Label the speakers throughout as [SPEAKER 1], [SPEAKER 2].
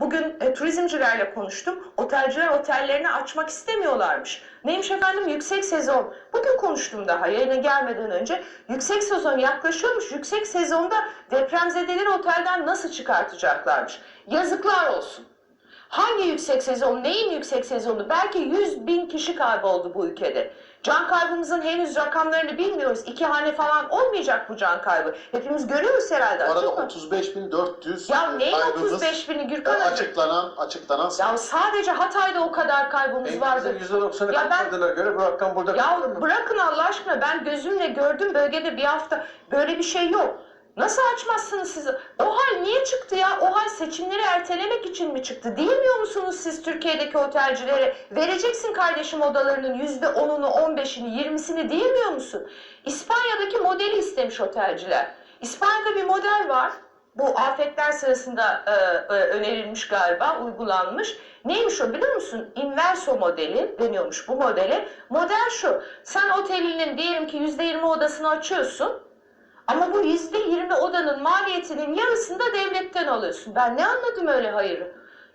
[SPEAKER 1] Bugün e, turizmcilerle konuştum. Otelciler otellerini açmak istemiyorlarmış. Neymiş efendim? Yüksek sezon. Bugün konuştum daha yayına gelmeden önce. Yüksek sezon yaklaşıyormuş. Yüksek sezonda depremzedeleri otelden nasıl çıkartacaklarmış? Yazıklar olsun. Hangi yüksek sezon, neyin yüksek sezonu? Belki 100 bin kişi kayboldu bu ülkede. Can kaybımızın henüz rakamlarını bilmiyoruz. İki hane falan olmayacak bu can kaybı. Hepimiz görüyoruz herhalde.
[SPEAKER 2] Bu arada
[SPEAKER 1] açık mı?
[SPEAKER 2] 35.400
[SPEAKER 1] Ya neyin
[SPEAKER 2] kaybımız
[SPEAKER 1] 35 bini
[SPEAKER 2] e,
[SPEAKER 1] Gürkan Hacı?
[SPEAKER 2] açıklanan açıklanan
[SPEAKER 1] Ya sadece Hatay'da o kadar kaybımız vardı.
[SPEAKER 3] Enkazın %90'ı
[SPEAKER 1] Ya ben-
[SPEAKER 3] göre bu rakam burada
[SPEAKER 1] Ya
[SPEAKER 3] kalır mı?
[SPEAKER 1] bırakın Allah aşkına ben gözümle gördüm bölgede bir hafta böyle bir şey yok. Nasıl açmazsınız siz? O hal niye çıktı ya? O hal seçimleri ertelemek için mi çıktı? Diyemiyor musunuz siz Türkiye'deki otelcilere? Vereceksin kardeşim odalarının yüzde onunu, on beşini, yirmisini diyemiyor musun? İspanya'daki modeli istemiş otelciler. İspanya'da bir model var. Bu afetler sırasında e, e, önerilmiş galiba, uygulanmış. Neymiş o biliyor musun? Inverso modeli deniyormuş bu modele. Model şu, sen otelinin diyelim ki yüzde yirmi odasını açıyorsun. Ama bu yüzde yirmi odanın maliyetinin yarısını da devletten alıyorsun. Ben ne anladım öyle hayırı?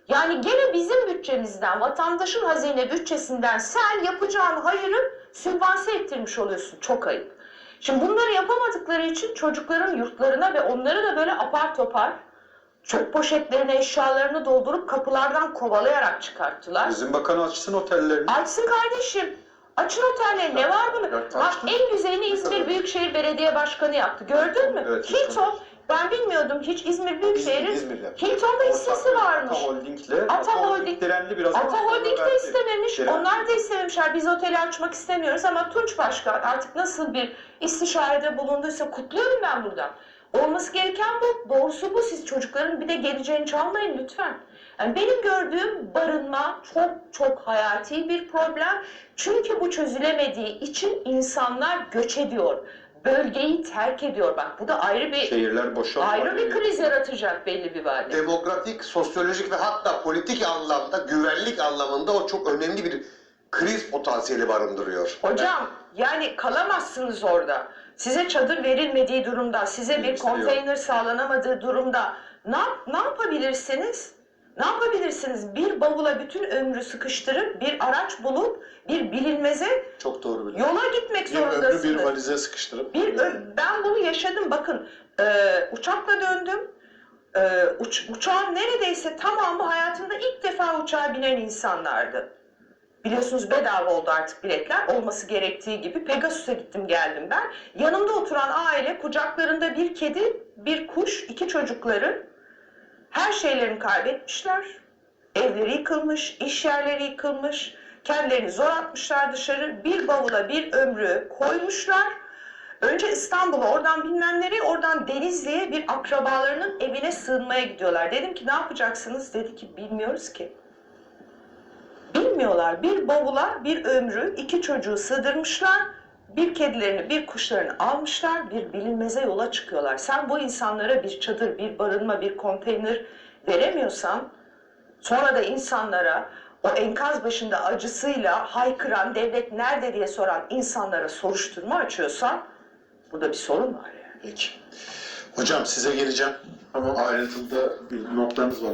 [SPEAKER 1] Yani gene bizim bütçemizden, vatandaşın hazine bütçesinden sen yapacağın hayırı sübvanse ettirmiş oluyorsun. Çok ayıp. Şimdi bunları yapamadıkları için çocukların yurtlarına ve onları da böyle apar topar çöp poşetlerine eşyalarını doldurup kapılardan kovalayarak çıkarttılar.
[SPEAKER 3] Bizim bakan açsın otellerini.
[SPEAKER 1] Açsın kardeşim. Açın otelleri. Ne var bunu?
[SPEAKER 3] Evet,
[SPEAKER 1] Bak en güzelini İzmir Büyükşehir Belediye Başkanı yaptı. Gördün mü?
[SPEAKER 3] Evet,
[SPEAKER 1] Hilton. Ben bilmiyordum hiç İzmir Büyükşehir'in. Hilton'da hissesi varmış.
[SPEAKER 3] Ata Holding'le.
[SPEAKER 1] Ata Holding-
[SPEAKER 3] direndi biraz.
[SPEAKER 1] Ata Holding de istememiş.
[SPEAKER 3] Direndi.
[SPEAKER 1] Onlar da istememişler. Biz oteli açmak istemiyoruz ama Tunç Başkan artık nasıl bir istişarede bulunduysa kutluyorum ben buradan. Olması gereken bu. Doğrusu bu. Siz çocukların bir de geleceğini çalmayın lütfen. Yani benim gördüğüm barınma çok çok hayati bir problem. Çünkü bu çözülemediği için insanlar göç ediyor. Bölgeyi terk ediyor. Bak bu da ayrı bir
[SPEAKER 3] Şehirler boşalıyor.
[SPEAKER 1] ayrı bir kriz yaratacak belli bir vade.
[SPEAKER 2] demografik, sosyolojik ve hatta politik anlamda, güvenlik anlamında o çok önemli bir kriz potansiyeli barındırıyor.
[SPEAKER 1] Hocam yani kalamazsınız orada. Size çadır verilmediği durumda, size bir konteyner sağlanamadığı durumda ne, yap- ne yapabilirsiniz? Ne yapabilirsiniz? Bir bavula bütün ömrü sıkıştırıp bir araç bulup bir bilinmeze
[SPEAKER 2] Çok doğru biliyor.
[SPEAKER 1] yola gitmek
[SPEAKER 2] Bir ömrü
[SPEAKER 1] zorundasınız.
[SPEAKER 2] bir valize sıkıştırıp
[SPEAKER 1] Bir ö- ben bunu yaşadım bakın e, uçakla döndüm. E, uç, uçağın neredeyse tamamı hayatında ilk defa uçağa binen insanlardı. Biliyorsunuz bedava oldu artık biletler. Olması gerektiği gibi Pegasus'a gittim geldim ben. Yanımda oturan aile kucaklarında bir kedi, bir kuş, iki çocukları. Her şeylerini kaybetmişler. Evleri yıkılmış, iş yerleri yıkılmış. Kendilerini zor atmışlar dışarı. Bir bavula bir ömrü koymuşlar. Önce İstanbul'a, oradan bilmem oradan Denizli'ye bir akrabalarının evine sığınmaya gidiyorlar. Dedim ki ne yapacaksınız? Dedi ki bilmiyoruz ki. Bilmiyorlar. Bir bavula bir ömrü, iki çocuğu sığdırmışlar. Bir kedilerini, bir kuşlarını almışlar, bir bilinmeze yola çıkıyorlar. Sen bu insanlara bir çadır, bir barınma, bir konteyner veremiyorsan, sonra da insanlara o enkaz başında acısıyla haykıran, devlet nerede diye soran insanlara soruşturma açıyorsan, burada bir sorun var yani.
[SPEAKER 2] Peki. Hocam size geleceğim. Ama ayrıntıda bir noktanız var.